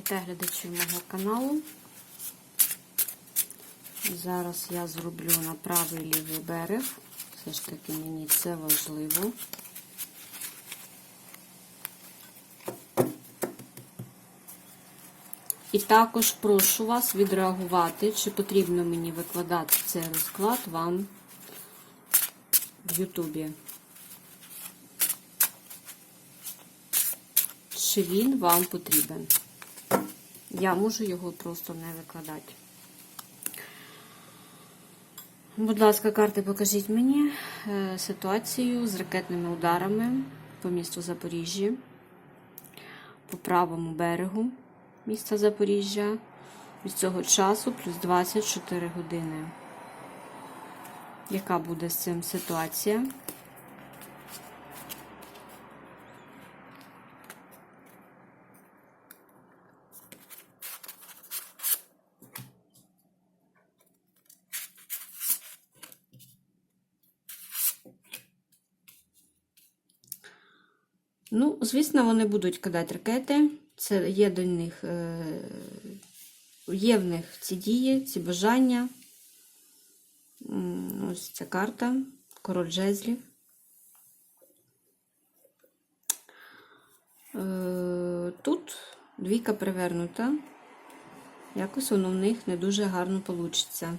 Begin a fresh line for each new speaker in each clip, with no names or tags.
Вітаю глядачів мого каналу. Зараз я зроблю на правий лівий берег. Все ж таки мені це важливо. І також прошу вас відреагувати, чи потрібно мені викладати цей розклад вам в Ютубі. Чи він вам потрібен? Я можу його просто не викладати. Будь ласка, карти, покажіть мені е, ситуацію з ракетними ударами по місту Запоріжжя, по правому берегу міста Запоріжжя. Від цього часу плюс 24 години. Яка буде з цим ситуація? Ну, звісно, вони будуть кидати ракети. Це є до них, е, є в них ці дії, ці бажання. Ось ця карта, король жезлів. Е, Тут двійка привернута. Якось воно в них не дуже гарно вийде.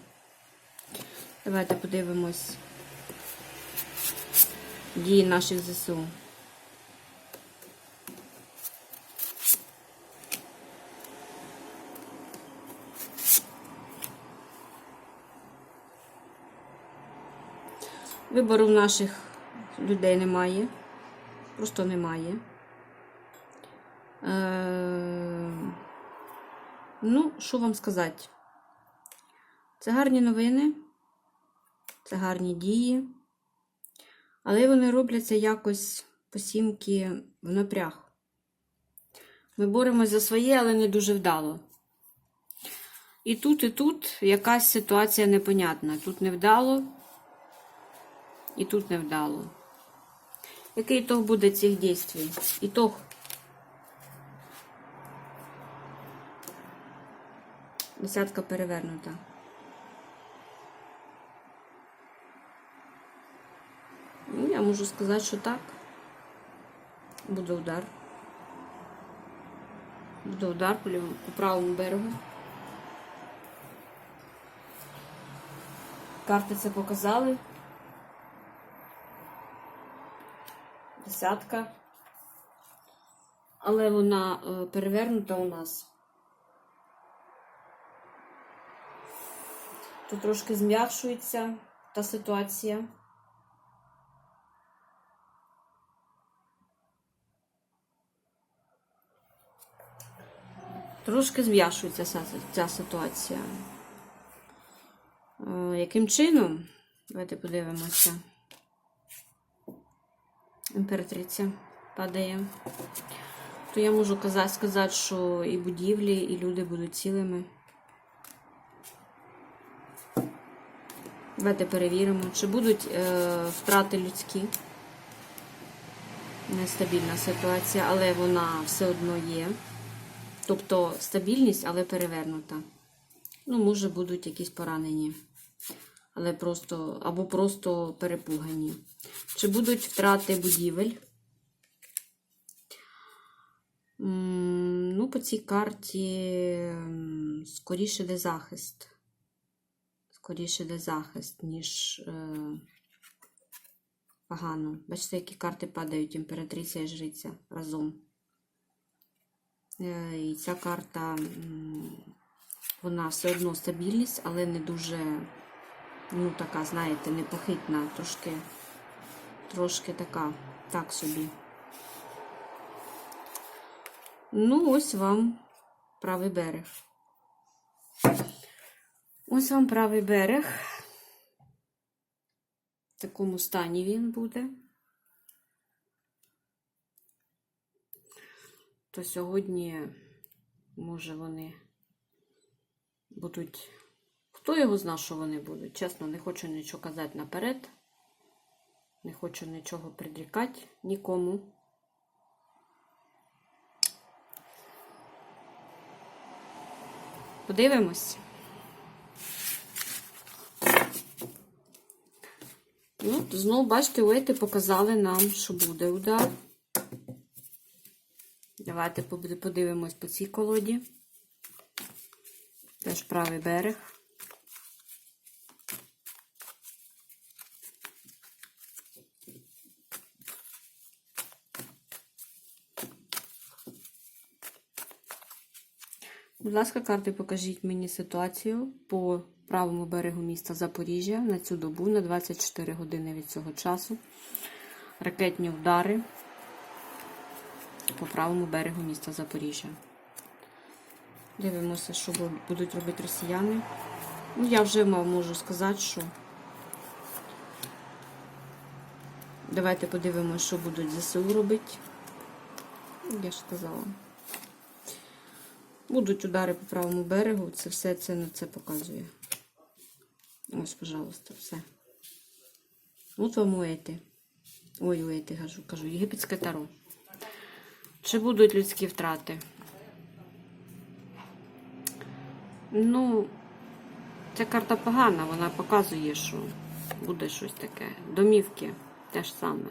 Давайте подивимось дії наших ЗСУ. Вибору в наших людей немає. Просто немає. Е, Ну, що вам сказати? Це гарні новини, це гарні дії, але вони робляться якось посімки в напряг. Ми боремося за своє, але не дуже вдало. І тут, і тут якась ситуація непонятна. Тут невдало, і тут невдало. Який ітог буде цих дій? Ітог. Десятка перевернута. Ну, я можу сказати, що так. Буде удар. Буде удар по, лівому- по правому берегу. Карти це показали. Десятка. Але вона е, перевернута у нас. Тут трошки зм'якшується та ситуація. Трошки зм'якшується ця, ця ситуація. Е, яким чином? Давайте подивимося. Імператриця падає. То я можу казати, сказати, що і будівлі, і люди будуть цілими. Давайте перевіримо, чи будуть е, втрати людські. Нестабільна ситуація, але вона все одно є. Тобто стабільність, але перевернута. Ну, може, будуть якісь поранені. Але просто, або просто перепугані. Чи будуть втрати будівель? Ну, по цій карті скоріше де захист. Скоріше де захист, ніж е, погано. Бачите, які карти падають імператриця і жриця разом. Е, І ця карта, вона все одно стабільність, але не дуже, ну, така, знаєте, непохитна, трошки, трошки така, так собі. Ну, ось вам правий берег. Ось вам правий берег. В такому стані він буде. То сьогодні, може, вони будуть. Хто його зна, що вони будуть? Чесно, не хочу нічого казати наперед. Не хочу нічого придрікати нікому. Подивимось. Ну, знову, бачите, уети показали нам, що буде удар. Давайте подивимось по цій колоді. Теж правий берег. Будь ласка, карти, покажіть мені ситуацію по правому берегу міста Запоріжжя на цю добу, на 24 години від цього часу. Ракетні удари по правому берегу міста Запоріжжя. Дивимося, що будуть робити росіяни. Ну, я вже можу сказати, що. Давайте подивимося, що будуть ЗСУ робити. Я ж сказала. Будуть удари по правому берегу. Це все це на це показує. Ось, пожалуйста, все. От вам уети. Ой, уети, кажу, кажу, єгипетське таро. Чи будуть людські втрати? Ну, ця карта погана, вона показує, що буде щось таке. Домівки те ж саме.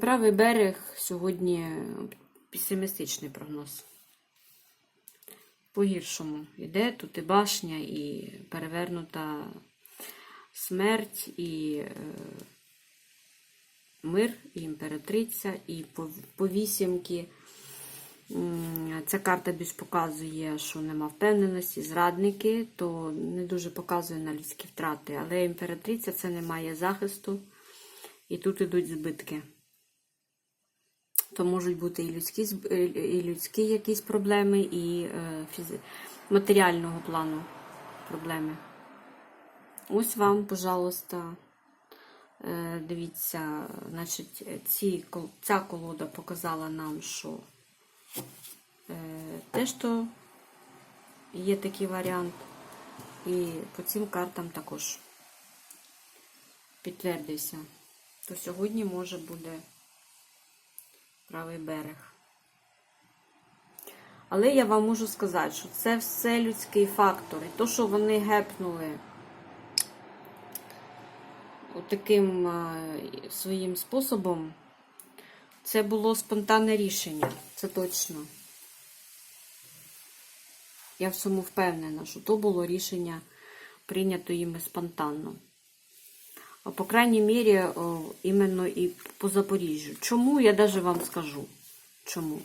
Правий берег сьогодні песимістичний прогноз. По-гіршому йде тут і башня, і перевернута смерть, і е, мир, і імператриця, і по, вісімки. Ця карта більш показує, що нема впевненості, зрадники, то не дуже показує на людські втрати. Але імператриця це не має захисту, і тут ідуть збитки. То можуть бути і людські, е, і людські якісь проблеми, і е, фізи... матеріального плану проблеми. Ось вам, пожалуйста, е, дивіться, значить, ці, ця колода показала нам, що е, теж то є такий варіант. І по цим картам також підтвердився. То сьогодні може буде правий берег. Але я вам можу сказати, що це все людський фактор. І то, що вони гепнули таким своїм способом, це було спонтанне рішення. Це точно. Я в цьому впевнена, що то було рішення прийнято їми спонтанно. По крайній мірі, іменно і по Запоріжжю. Чому, я навіть вам скажу. Чому?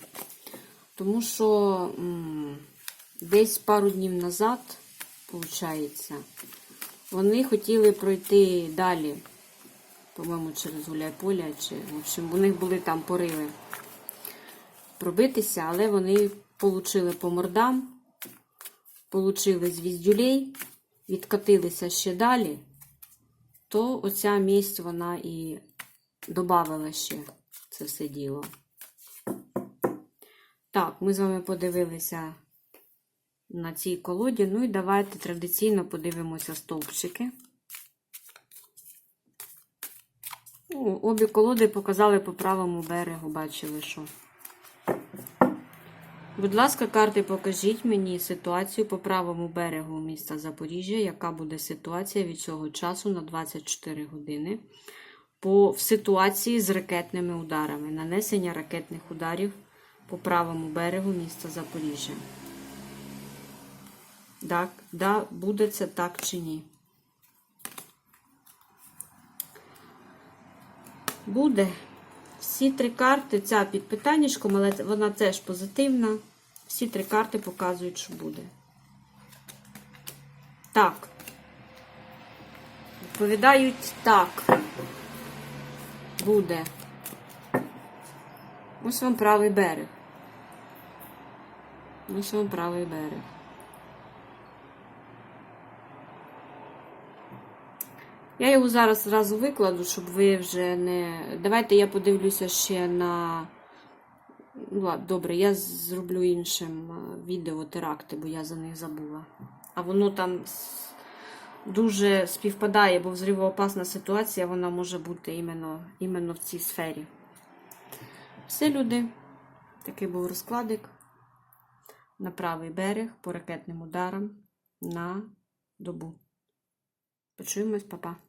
Тому що десь пару днів назад, виходить, вони хотіли пройти далі, по-моєму, через Гуляйполя, чи, в общем, у них були там пориви пробитися, але вони получили по мордам, получили звіздюлей, відкатилися ще далі то оця місць вона і додавала ще це все діло. Так, ми з вами подивилися на цій колоді. Ну і давайте традиційно подивимося стовпчики. Обі колоди показали по правому берегу, бачили, що. Будь ласка, карти, покажіть мені ситуацію по правому берегу міста Запоріжжя, яка буде ситуація від цього часу на 24 години по, в ситуації з ракетними ударами, нанесення ракетних ударів по правому берегу міста Запоріжжя. Так, да, буде це так чи ні? Буде. Всі три карти, ця під питаннячком, але вона теж позитивна. Всі три карти показують, що буде. Так. Відповідають так. Буде. Ось вам правий берег. Ось вам правий берег. Я його зараз зразу викладу, щоб ви вже не. Давайте я подивлюся ще на. Ну, добре, я зроблю іншим е, відео теракти, бо я за них забула. А воно там дуже співпадає, бо взривоопасна ситуація вона може бути іменно, іменно в цій сфері. Все, люди. Такий був розкладик. на правий берег по ракетним ударам на добу. Почуємось, папа.